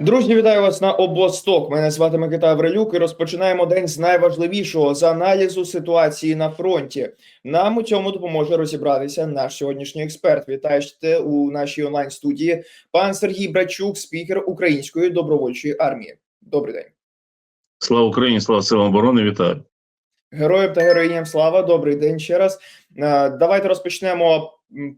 Друзі, вітаю вас на областок. Мене звати Микита Аврилюк і розпочинаємо день з найважливішого з аналізу ситуації на фронті. Нам у цьому допоможе розібратися наш сьогоднішній експерт. Вітаєте у нашій онлайн студії пан Сергій Брачук, спікер Української добровольчої армії. Добрий день, Слава Україні, слава силам оборони, вітаю. героям та героїням слава. Добрий день ще раз. Е, Давайте розпочнемо.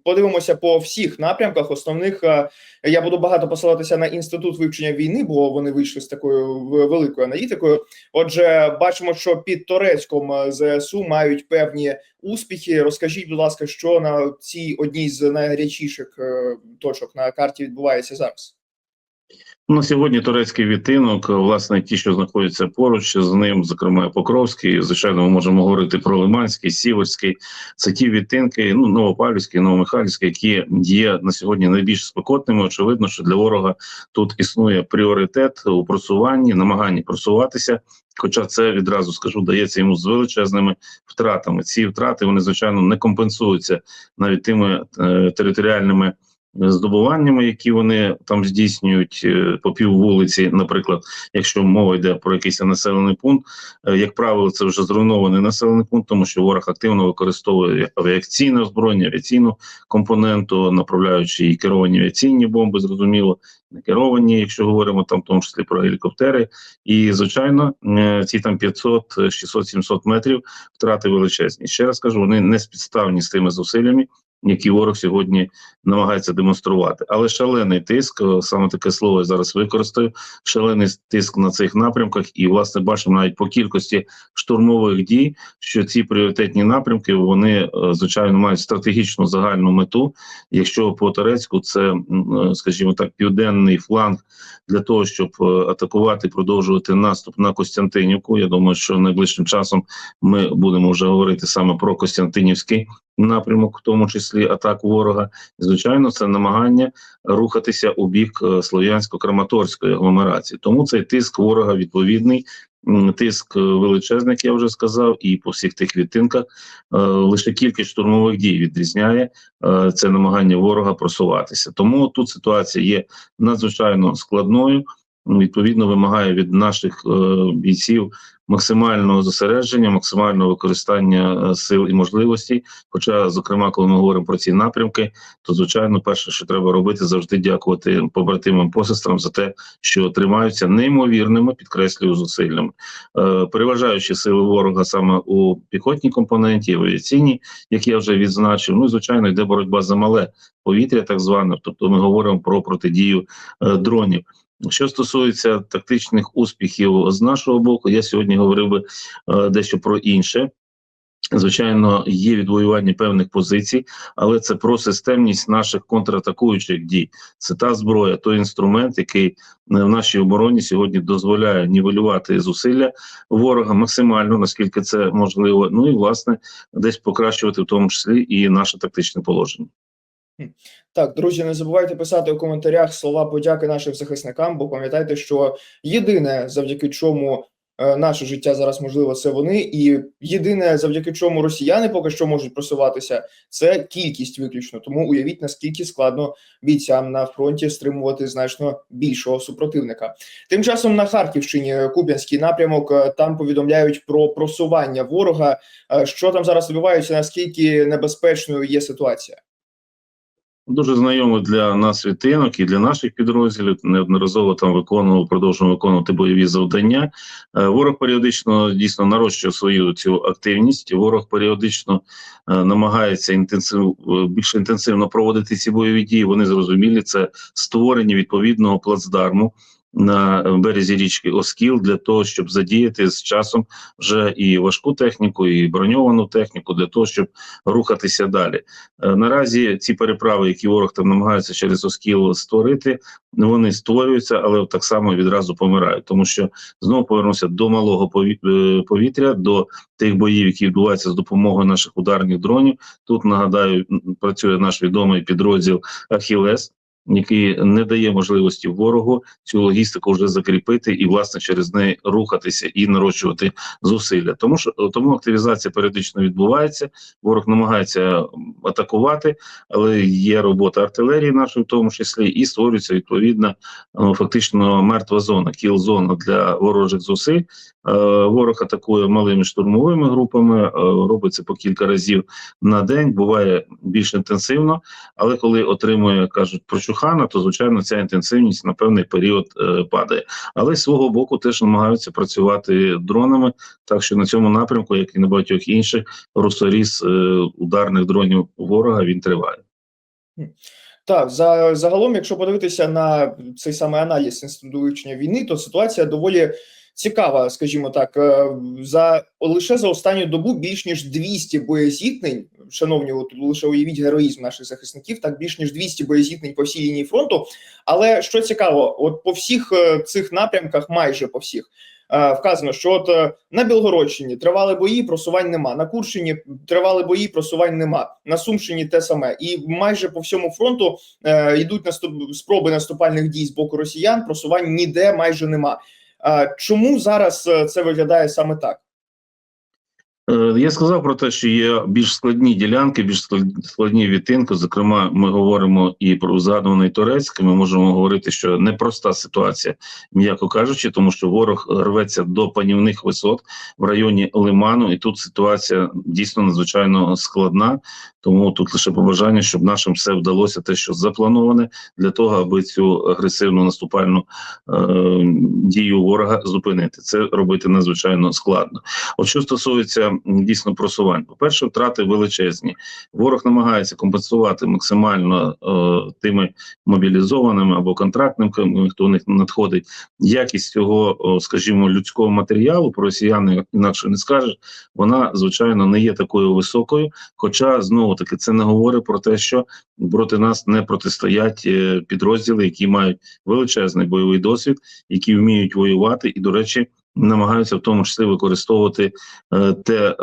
Подивимося по всіх напрямках. Основних е, я буду багато посилатися на інститут вивчення війни, бо вони вийшли з такою великою аналітикою. Отже, бачимо, що під Торецьком е, ЗСУ мають певні успіхи. Розкажіть, будь ласка, що на цій одній з найгарячіших е, точок на карті відбувається зараз. Ну, сьогодні турецький відтинок, власне, ті, що знаходяться поруч з ним, зокрема Покровський. Звичайно, ми можемо говорити про Лиманський, Сіверський. Це ті відтинки, ну Новопавлівський, Новомихайлівський, які є на сьогодні найбільш спекотними. Очевидно, що для ворога тут існує пріоритет у просуванні, намаганні просуватися. Хоча це відразу скажу, дається йому з величезними втратами. Ці втрати вони звичайно не компенсуються навіть тими е, територіальними здобуваннями, які вони там здійснюють е, по пів вулиці, наприклад, якщо мова йде про якийсь населений пункт, е, як правило, це вже зруйнований населений пункт, тому що ворог активно використовує авіаційне озброєння, авіаційну компоненту, направляючи і керовані авіаційні бомби, зрозуміло, не керовані, якщо говоримо там, в тому числі про гелікоптери. І звичайно, е, ці там 500, 600, 700 метрів втрати величезні. Ще раз кажу, вони не спідставні з тими зусиллями, які ворог сьогодні намагається демонструвати. Але шалений тиск, е, саме таке слово я зараз використаю. Шалений тиск на цих напрямках, і власне бачимо навіть по кількості штурмових дій, що ці пріоритетні напрямки вони е, звичайно мають стратегічну загальну мету. Якщо по Турецьку це, е, скажімо так, південний фланг для того, щоб атакувати, продовжувати наступ на Костянтинівку. Я думаю, що найближчим часом ми будемо вже говорити саме про Костянтинівський напрямок, в тому числі атаку ворога. І, Звичайно, це намагання рухатися у бік е, слов'янсько-краматорської агломерації. Тому цей тиск ворога відповідний. Тиск е, величезний, як я вже сказав, і по всіх тих відтинках е, лише кількість штурмових дій відрізняє це намагання ворога просуватися. Тому тут ситуація є надзвичайно складною. Відповідно, вимагає від наших е, бійців максимального зосередження, максимального використання е, сил і можливостей. Хоча, зокрема, коли ми говоримо про ці напрямки, то звичайно, перше, що треба робити, завжди дякувати побратимам посестрам за те, що тримаються неймовірними, підкреслюю зусиллями, е, переважаючи сили ворога саме у піхотній компоненті, в авіаційній, як я вже відзначив. Ну і звичайно, йде боротьба за мале повітря, так зване. Тобто, ми говоримо про протидію дронів. Що стосується тактичних успіхів з нашого боку, я сьогодні говорив би е, дещо про інше. Звичайно, є відвоювання певних позицій, але це про системність наших контратакуючих дій. Це та зброя, той інструмент, який е, в нашій обороні сьогодні дозволяє нівелювати зусилля ворога максимально, наскільки це можливо. Ну і власне десь покращувати в тому числі і наше тактичне положення. Так, друзі, не забувайте писати у коментарях слова подяки нашим захисникам, бо пам'ятайте, що єдине, завдяки чому е, наше життя зараз можливо, це вони, і єдине, завдяки чому росіяни поки що можуть просуватися, це кількість виключно. Тому уявіть наскільки складно бійцям на фронті стримувати значно більшого супротивника. Тим часом на Харківщині Куп'янський напрямок е, там повідомляють про просування ворога. Е, Що там зараз відбувається? Наскільки небезпечною є ситуація? Дуже знайомий для нас відтинок і для наших підрозділів неодноразово там виконував, продовжуємо виконувати бойові завдання. Е, Ворог періодично дійсно нарощує свою цю активність. Ворог періодично е, намагається інтенсив е, більш інтенсивно проводити ці бойові дії. Вони зрозумілі. Це створення відповідного плацдарму на березі річки Оскіл для того, щоб задіяти з часом вже і важку техніку, і броньовану техніку для того, щоб рухатися далі. Е, Наразі ці переправи, які ворог там намагається через Оскіл створити, вони створюються, але так само відразу помирають, тому що знову повернуся до малого е, повітря, до тих боїв, які відбуваються з допомогою наших ударних дронів. Тут нагадаю, працює наш відомий підрозділ Ахілес. Який не дає можливості ворогу цю логістику вже закріпити і власне через неї рухатися і нарощувати зусилля. Тому що тому активізація періодично відбувається. Ворог намагається атакувати, але є робота артилерії, нашої в тому числі, і створюється відповідна ну, фактично мертва зона, кіл-зона для ворожих зусиль. Е, ворог атакує малими штурмовими групами, е, робить це по кілька разів на день. Буває більш інтенсивно, але коли отримує кажуть прочухана, то звичайно ця інтенсивність на певний період е, падає. Але з свого боку теж намагаються працювати дронами, так що на цьому напрямку, як і на багатьох інших, русоріз е, ударних дронів ворога він триває. Так, за загалом, якщо подивитися на цей самий аналіз інституту війни, то ситуація доволі цікава, скажімо так. Е, За лише за останню добу більш ніж 200 боєзіткнень. Шановні, от лише уявіть героїзм наших захисників. Так більш ніж 200 боєзіткнень по всій лінії фронту. Але що цікаво, от по всіх е, цих напрямках, майже по всіх. е, Вказано, що от на Білгородщині тривали бої, просувань нема. На Курщині тривали бої, просувань нема. На Сумщині те саме, і майже по всьому фронту е, йдуть наступ спроби наступальних дій з боку росіян. Просувань ніде майже нема. Чому зараз е, це виглядає саме так? Е, Я сказав про те, що є більш складні ділянки, більш складні відтинки. Зокрема, ми говоримо і про згадуваний Турецький. Ми можемо говорити, що непроста ситуація, м'яко кажучи, тому що ворог рветься до панівних висот в районі Лиману, і тут ситуація дійсно надзвичайно складна. Тому тут лише побажання, щоб нашим все вдалося, те, що заплановане, для того, аби цю агресивну наступальну е, дію ворога зупинити. Це робити надзвичайно складно. От що стосується дійсно просувань, по перше, втрати величезні. Ворог намагається компенсувати максимально е, тими мобілізованими або контрактниками, хто у них надходить. Якість цього, скажімо, людського матеріалу про росіяни інакше не скажеш. Вона звичайно не є такою високою. Хоча знову таки це не говорить про те, що проти нас не протистоять е, підрозділи, які мають величезний бойовий досвід, які вміють воювати, і до речі, намагаються в тому числі використовувати е, те е,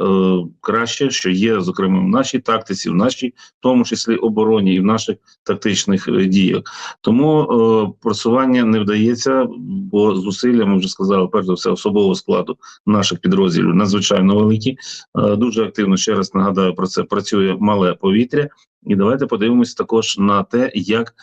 краще, що є, зокрема, в нашій тактиці, в нашій, в тому числі обороні і в наших тактичних е, діях. Тому е, просування не вдається, бо зусилля ми вже сказали, перш за все, особового складу наших підрозділів надзвичайно великі. Е, дуже активно ще раз нагадаю про це. Працює мале повітря. І давайте подивимось також на те, як е,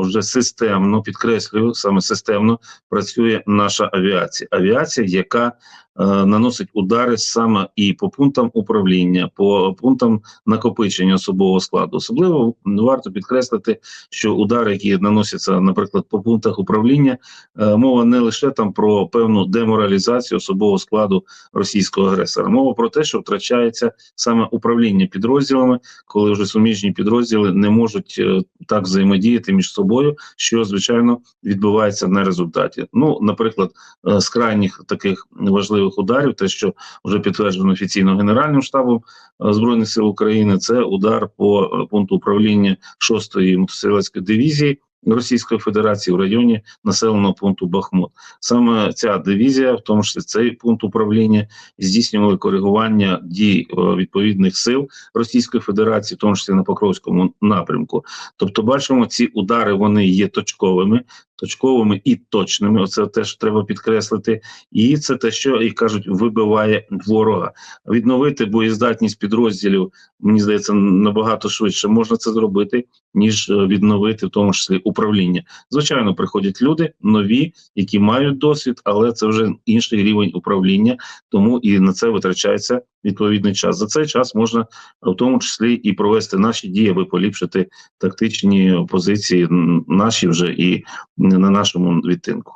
вже системно підкреслюю, саме системно працює наша авіація. Авіація, яка наносить удари саме і по пунктам управління, по пунктам накопичення особового складу. Особливо варто підкреслити, що удари, які наносяться, наприклад, по пунктах управління, е, мова не лише там про певну деморалізацію особового складу російського агресора. Мова про те, що втрачається саме управління підрозділами, коли вже суміжні підрозділи не можуть е, так взаємодіяти між собою, що звичайно відбувається на результаті. Ну, наприклад, е, з крайніх таких важливих ударів, те, що вже підтверджено офіційно Генеральним штабом е, збройних сил України, це удар по е, пункту управління 6-ї мотострілецької дивізії. Російської Федерації в районі населеного пункту Бахмут. Саме ця дивізія, в тому числі цей пункт управління, здійснювали коригування дій е, відповідних сил Російської Федерації, в тому числі на Покровському напрямку. Тобто, бачимо, ці удари вони є точковими, точковими і точними. Оце теж треба підкреслити. І це те, що і кажуть, вибиває ворога. Відновити боєздатність підрозділів, мені здається, набагато швидше можна це зробити, ніж е, відновити в тому числі управління. Звичайно, приходять люди нові, які мають досвід, але це вже інший рівень управління, тому і на це витрачається відповідний час. За цей час можна в тому числі і провести наші дії, аби поліпшити тактичні позиції наші вже і на нашому відтинку.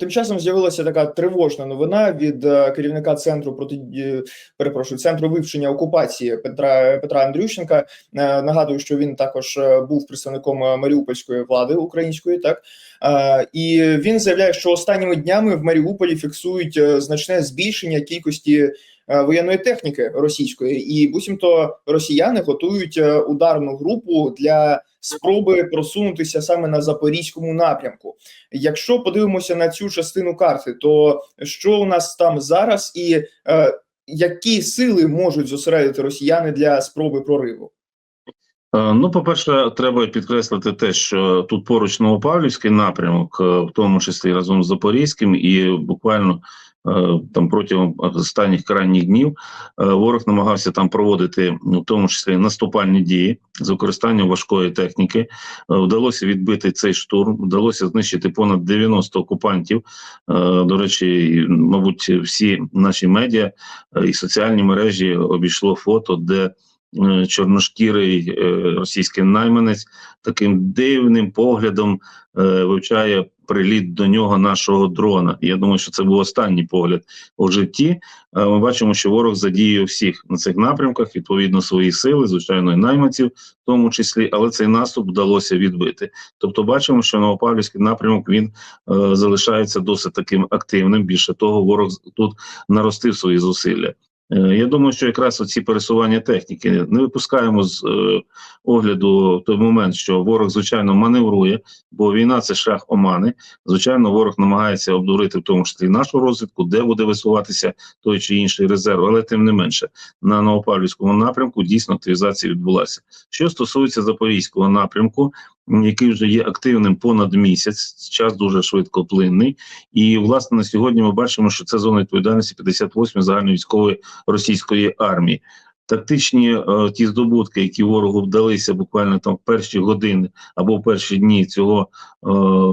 Тим часом з'явилася така тривожна новина від е, керівника центру проти е, перепрошую центру вивчення окупації Петра Петра Андрющенка. Е, Нагадую, що він також був представником маріупольської влади української, так і він заявляє, що останніми днями в Маріуполі фіксують значне збільшення кількості воєнної техніки російської, і буцімто росіяни готують е, ударну групу для спроби просунутися саме на запорізькому напрямку. Якщо подивимося на цю частину карти, то що у нас там зараз, і е, які сили можуть зосередити росіяни для спроби прориву? Е, Ну, по-перше, треба підкреслити те, що тут поруч Новопавлівський напрямок, е, в тому числі разом з Запорізьким, і буквально е, там протягом останніх крайніх днів е, ворог намагався там проводити, ну, в тому числі наступальні дії з використанням важкої техніки. Е, Вдалося відбити цей штурм, вдалося знищити понад 90 окупантів. Е, До речі, мабуть, всі наші медіа е, і соціальні мережі обійшло фото, де е, чорношкірий е, російський найманець таким дивним поглядом е, вивчає приліт до нього нашого дрона. Я думаю, що це був останній погляд у житті. Е, Ми бачимо, що ворог задіює всіх на цих напрямках, відповідно свої сили, звичайно, і найманців, в тому числі, але цей наступ вдалося відбити. Тобто, бачимо, що Новопавлівський напрямок він е, залишається досить таким активним. Більше того, ворог тут наростив свої зусилля. Е, Я думаю, що якраз оці пересування техніки не випускаємо з е, огляду той момент, що ворог звичайно маневрує, бо війна це шлях омани. Звичайно, ворог намагається обдурити в тому числі нашу розвідку, де буде висуватися той чи інший резерв, але тим не менше на Новопавлівському напрямку дійсно активізація відбулася. Що стосується запорізького напрямку, який вже є активним понад місяць, час дуже швидко плинний. і власне на сьогодні ми бачимо, що це зона відповідальності 58 загальновійськової російської армії. Тактичні е, ті здобутки, які ворогу вдалися буквально там в перші години або в перші дні цього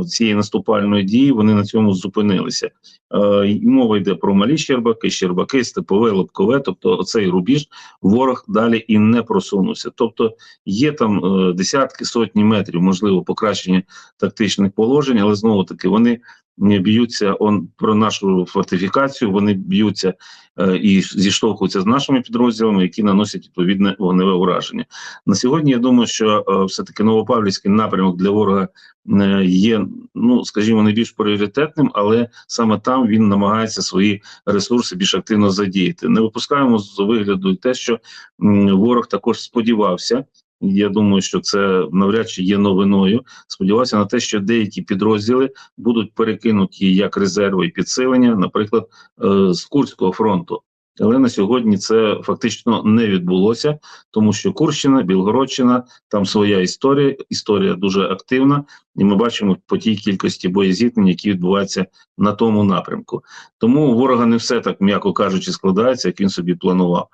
е, цієї наступальної дії, вони на цьому зупинилися. Е, мова йде про малі Щербаки, Щербаки, Степове, Лобкове. Тобто, оцей рубіж ворог далі і не просунувся. Тобто є там е, десятки сотні метрів, можливо, покращення тактичних положень, але знову таки вони б'ються он про нашу фортифікацію. Вони б'ються е, і зіштовхуються з нашими підрозділами, які наносять відповідне вогневе ураження. На сьогодні я думаю, що е, все таки Новопавлівський напрямок для ворога е, є, ну скажімо, найбільш пріоритетним, але саме там він намагається свої ресурси більш активно задіяти. Не випускаємо з вигляду те, що м, ворог також сподівався. Я думаю, що це навряд чи є новиною. Сподівався на те, що деякі підрозділи будуть перекинуті як резерви і підсилення, наприклад, е, з Курського фронту. Але на сьогодні це фактично не відбулося, тому що Курщина, Білгородщина, там своя історія, історія дуже активна, і ми бачимо по тій кількості боєзіткнень, які відбуваються на тому напрямку. Тому у ворога не все так, м'яко кажучи, складається, як він собі планував.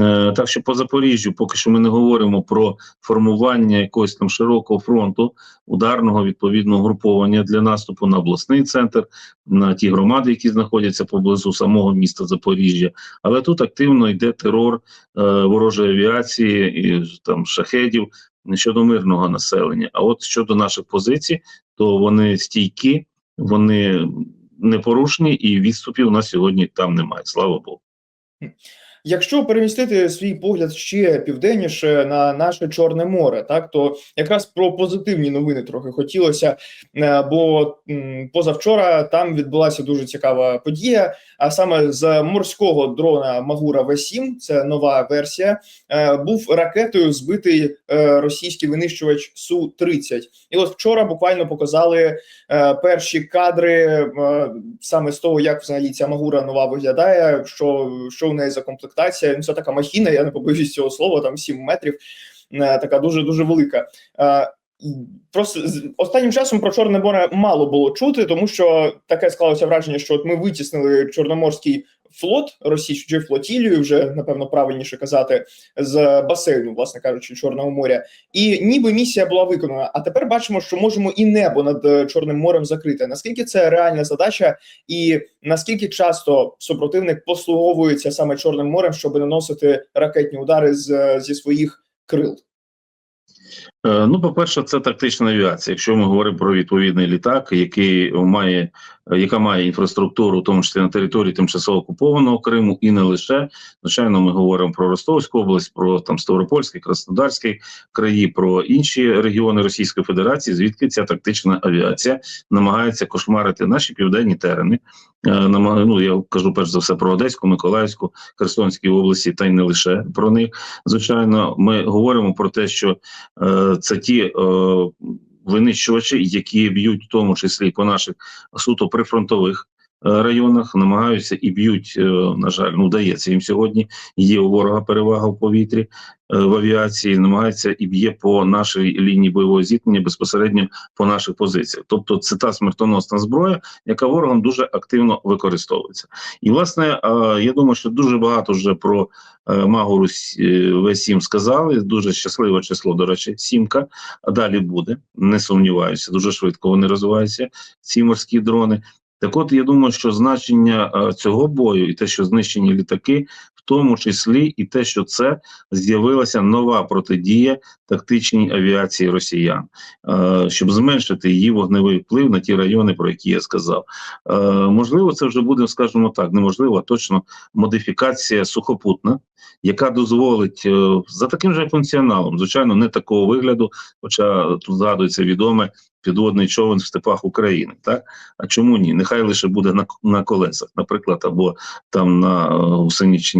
Е, так що по Запоріжжю, поки що ми не говоримо про формування якогось там широкого фронту, ударного відповідного груповання для наступу на обласний центр, на ті громади, які знаходяться поблизу самого міста Запоріжжя. Але тут активно йде терор е, ворожої авіації і там шахедів щодо мирного населення. А от щодо наших позицій, то вони стійкі, вони непорушні, і відступів у нас сьогодні там немає. Слава Богу. Якщо перемістити свій погляд ще південніше на наше Чорне море, так то якраз про позитивні новини трохи хотілося, е, бо позавчора там відбулася дуже цікава подія. А саме з морського дрона Магура В7, це нова версія, е, був ракетою збитий е, російський винищувач Су 30 І от вчора буквально показали перші кадри саме з того, як взагалі ця Магура нова виглядає, що, що в неї за комплектація. Це така махіна, я не побоюсь цього слова, там 7 метрів, е, така дуже дуже велика. Е, Просто останнім часом про Чорне море мало було чути, тому що таке склалося враження, що от ми витіснили Чорноморський флот російську флотілію, вже напевно правильніше казати, з басейну, власне кажучи, Чорного моря. І ніби місія була виконана. А тепер бачимо, що можемо і небо над е, Чорним морем закрити. Наскільки це реальна задача, і наскільки часто супротивник послуговується саме Чорним морем, щоб наносити ракетні удари з, зі своїх крил? Е, Ну, по-перше, це тактична авіація. Якщо ми говоримо про відповідний літак, який має, яка має інфраструктуру, в тому числі на території тимчасово окупованого Криму, і не лише звичайно, ми говоримо про Ростовську область, про там Ставропольський, Краснодарський краї, про інші регіони Російської Федерації, звідки ця тактична авіація намагається кошмарити наші південні терени. Е, ну, я кажу перш за все про Одеську, Миколаївську, Херсонській області, та й не лише про них. Звичайно, ми говоримо про те, що е, це ті е, винищувачі, які б'ють в тому числі по наших суто прифронтових районах, намагаються і б'ють. е, На жаль, ну вдається їм сьогодні. Є у ворога перевага в повітрі е, в авіації, намагається і б'є по нашій лінії бойового зіткнення безпосередньо по наших позиціях. Тобто, це та смертоносна зброя, яка ворогом дуже активно використовується. І власне, е, я думаю, що дуже багато вже про е, Магору В7 сказали. Дуже щасливе число, до речі, сімка. А далі буде, не сумніваюся. Дуже швидко вони розвиваються. Ці морські дрони. Так, от я думаю, що значення е, цього бою і те, що знищені літаки, в тому числі і те, що це з'явилася нова протидія тактичній авіації росіян, е, щоб зменшити її вогневий вплив на ті райони, про які я сказав. Е, можливо, це вже буде, скажімо так, неможливо, а точно модифікація сухопутна, яка дозволить за таким же функціоналом, звичайно, не такого вигляду, хоча тут згадується відоме підводний човен в степах України. Так а чому ні? Нехай лише буде на, на колесах, наприклад, або там на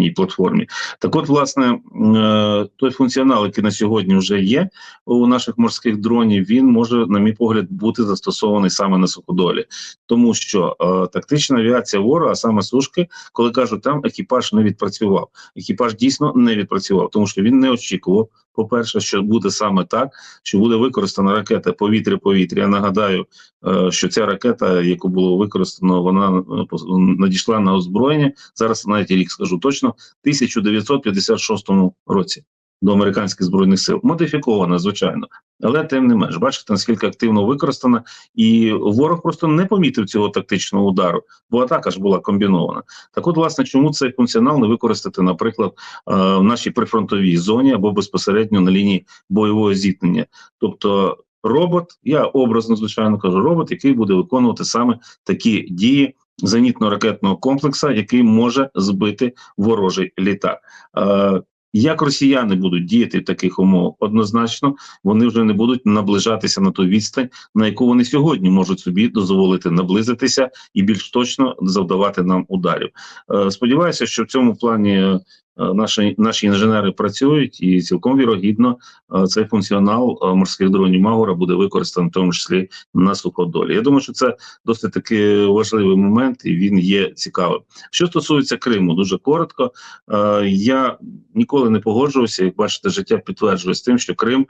е, платформі. Так, от, власне, е, той функціонал, який на сьогодні вже є у наших морських дронів, він може, на мій погляд, бути застосований саме на суходолі, тому що е, тактична авіація ворога, а саме сушки, коли кажуть, там екіпаж не відпрацював. Екіпаж дійсно не відпрацював, тому що він не очікував. По-перше, що буде саме так, що буде використана ракета повітря-повітря. Я нагадаю, е, що ця ракета, яку було використано, вона е, надійшла на озброєння. Зараз навіть рік скажу точно, 1956 році до американських збройних сил. Модифікована, звичайно, але тим не менш, бачите, наскільки активно використана, і ворог просто не помітив цього тактичного удару, бо атака ж була комбінована. Так, от, власне, чому цей функціонал не використати, наприклад, е, в нашій прифронтовій зоні або безпосередньо на лінії бойового зіткнення, тобто. Робот, я образно звичайно кажу, робот, який буде виконувати саме такі дії зенітно-ракетного комплексу, який може збити ворожий літак. Е, як росіяни будуть діяти в таких умовах? Однозначно, вони вже не будуть наближатися на ту відстань, на яку вони сьогодні можуть собі дозволити наблизитися і більш точно завдавати нам ударів. Е, сподіваюся, що в цьому плані. Е, Наші наші інженери працюють, і цілком вірогідно е, цей функціонал е, морських дронів Магора буде використаний в тому числі на суходолі. Я думаю, що це досить таки важливий момент, і він є цікавим. Що стосується Криму, дуже коротко. Я ніколи не погоджувався. Як бачите, життя підтверджує з тим, що Крим,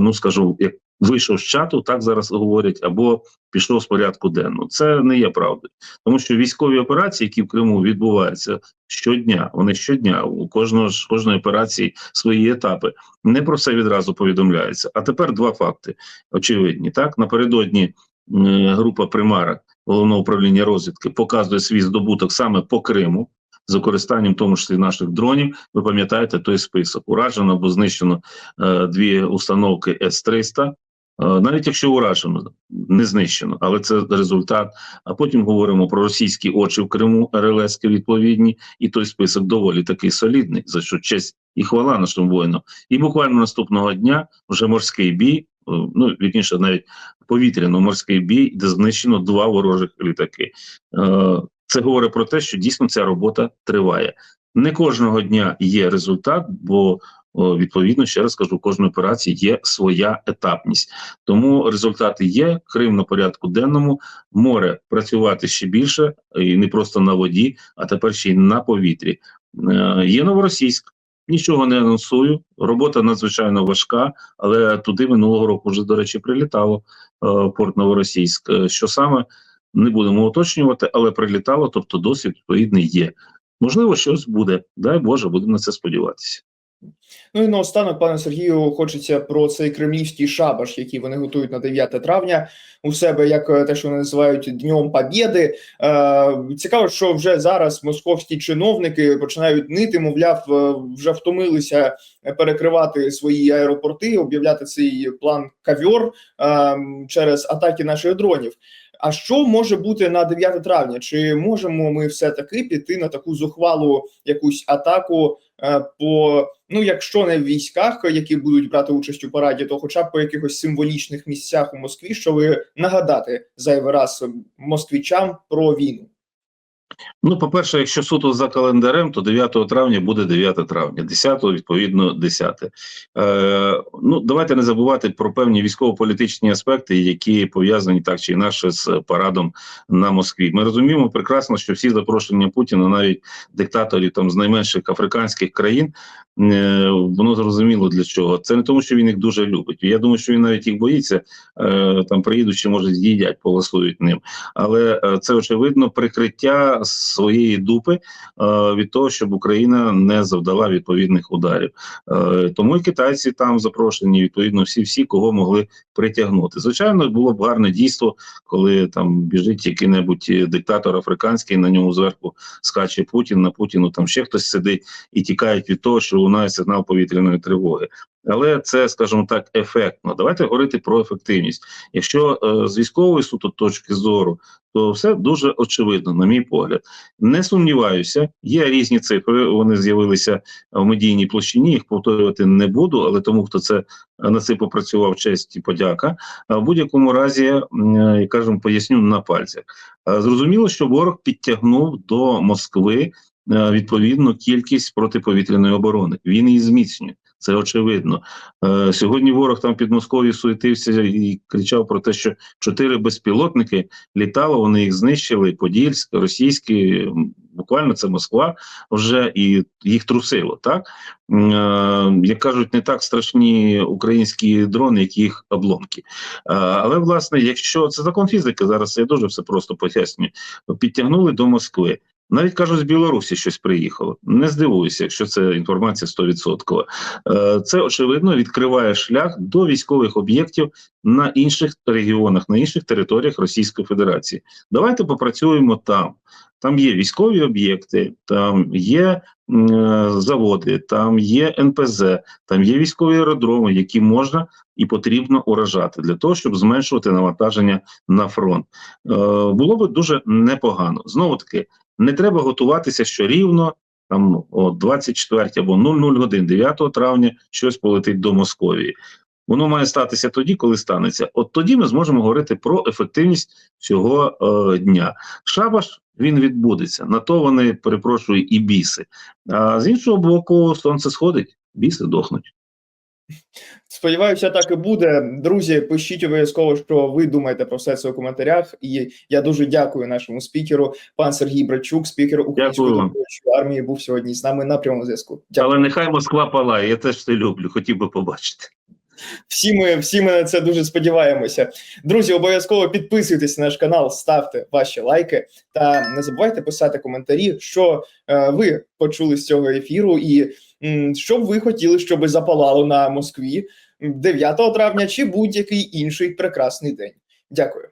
ну скажу, як вийшов з чату, так зараз говорять, або пішов з порядку денного. Це не є правдою, тому що військові операції, які в Криму відбуваються щодня, вони щодня у кожного ж кожної операції свої етапи. Не про все відразу повідомляється. А тепер два факти очевидні. Так напередодні е, група Примара головного управління розвідки показує свій здобуток саме по Криму. З використанням, в тому числі наших дронів, ви пам'ятаєте той список. Уражено або знищено е, дві установки С-300, е, навіть якщо уражено, не знищено, але це результат. А потім говоримо про російські очі в Криму, РЛС відповідні, і той список доволі такий солідний, за що честь і хвала нашим воїнам. І буквально наступного дня вже морський бій, е, ну вірніше, навіть повітряно-морський бій, де знищено два ворожих літаки. Е, Це говорить про те, що дійсно ця робота триває. Не кожного дня є результат, бо відповідно ще раз кажу, у кожної операції є своя етапність. Тому результати є. Крим на порядку денному море працювати ще більше і не просто на воді, а тепер ще й на повітрі. Е, Є новоросійськ. Нічого не анонсую. Робота надзвичайно важка, але туди минулого року вже, до речі, прилітало е, порт Новоросійськ. Е, Що саме не будемо уточнювати, але прилітало, тобто досвід відповідний є. Можливо, щось буде. Дай Боже, будемо на це сподіватися. Ну і наостанок, пане Сергію, хочеться про цей кремлівський шабаш, який вони готують на 9 травня у себе, як е, те, що вони називають Днем Побєди. Е, цікаво, що вже зараз московські чиновники починають нити, мовляв, е, вже втомилися перекривати свої аеропорти, об'являти цей план кавьор е, через атаки наших дронів. А що може бути на 9 травня? Чи можемо ми все таки піти на таку зухвалу якусь атаку е, по ну, якщо не в військах, які будуть брати участь у параді, то хоча б по якихось символічних місцях у Москві, щоб нагадати зайвий раз москвічам про війну? Ну, по-перше, якщо суто за календарем, то 9 травня буде 9 травня, 10 відповідно 10. Е, ну, давайте не забувати про певні військово-політичні аспекти, які пов'язані так чи інакше з парадом на Москві. Ми розуміємо прекрасно, що всі запрошення Путіна, навіть диктаторів там з найменших африканських країн, е, воно зрозуміло для чого. Це не тому, що він їх дуже любить. Я думаю, що він навіть їх боїться. Е, там приїдуть, може з'їдять, полосують ним. Але е, це очевидно прикриття своєї дупи е, від того, щоб Україна не завдала відповідних ударів. Е, тому і китайці там запрошені, відповідно, всі, всі, кого могли притягнути. Звичайно, було б гарне дійство, коли там біжить який-небудь диктатор африканський, на ньому зверху скаче Путін, на Путіну там ще хтось сидить і тікають від того, що лунає сигнал повітряної тривоги. Але це, скажімо так, ефектно. Давайте говорити про ефективність. Якщо е, з військової суто точки зору, то все дуже очевидно, на мій погляд. Не сумніваюся, є різні цифри. Вони з'явилися в медійній площині. Їх повторювати не буду, але тому, хто це на це попрацював, честь і подяка. А в будь-якому разі, е, я поясню на пальцях. Е, Зрозуміло, що ворог підтягнув до Москви е, відповідну кількість протиповітряної оборони. Він її зміцнює. Це очевидно. Е, сьогодні ворог там під Москов'ю суетився і кричав про те, що чотири безпілотники літало, вони їх знищили. Подільськ, російські, буквально це Москва вже і їх трусило. Так е, як кажуть, не так страшні українські дрони, як їх обломки. Е, але власне, якщо це закон фізики, зараз я дуже все просто пояснюю. Підтягнули до Москви. Навіть кажуть, з Білорусі щось приїхало. Не здивуюся, якщо це інформація 100%. Е, Це очевидно відкриває шлях до військових об'єктів на інших регіонах, на інших територіях Російської Федерації. Давайте попрацюємо там. Там є військові об'єкти, там є е, заводи, там є НПЗ, там є військові аеродроми, які можна і потрібно уражати для того, щоб зменшувати навантаження на фронт. Е, було б дуже непогано. Знову таки, не треба готуватися, що рівно там о 24 або 00 годин 9 травня щось полетить до Московії. Воно має статися тоді, коли станеться. От тоді ми зможемо говорити про ефективність цього е, дня. Шабаш він відбудеться. На то вони перепрошую і біси. А з іншого боку, сонце сходить, біси дохнуть. Сподіваюся, так і буде. Друзі, пишіть обов'язково, що ви думаєте про все це у коментарях. І я дуже дякую нашому спікеру, пан Сергій Брачук, спікер Української армії, був сьогодні з нами на прямому зв'язку. Але нехай Москва палає. Я теж це люблю. Хотів би побачити. Всі ми, всі ми на це дуже сподіваємося. Друзі, обов'язково підписуйтесь на наш канал, ставте ваші лайки та не забувайте писати коментарі, що е, ви почули з цього ефіру, і що б ви хотіли, щоб запалало на Москві м, 9 травня чи будь-який інший прекрасний день. Дякую.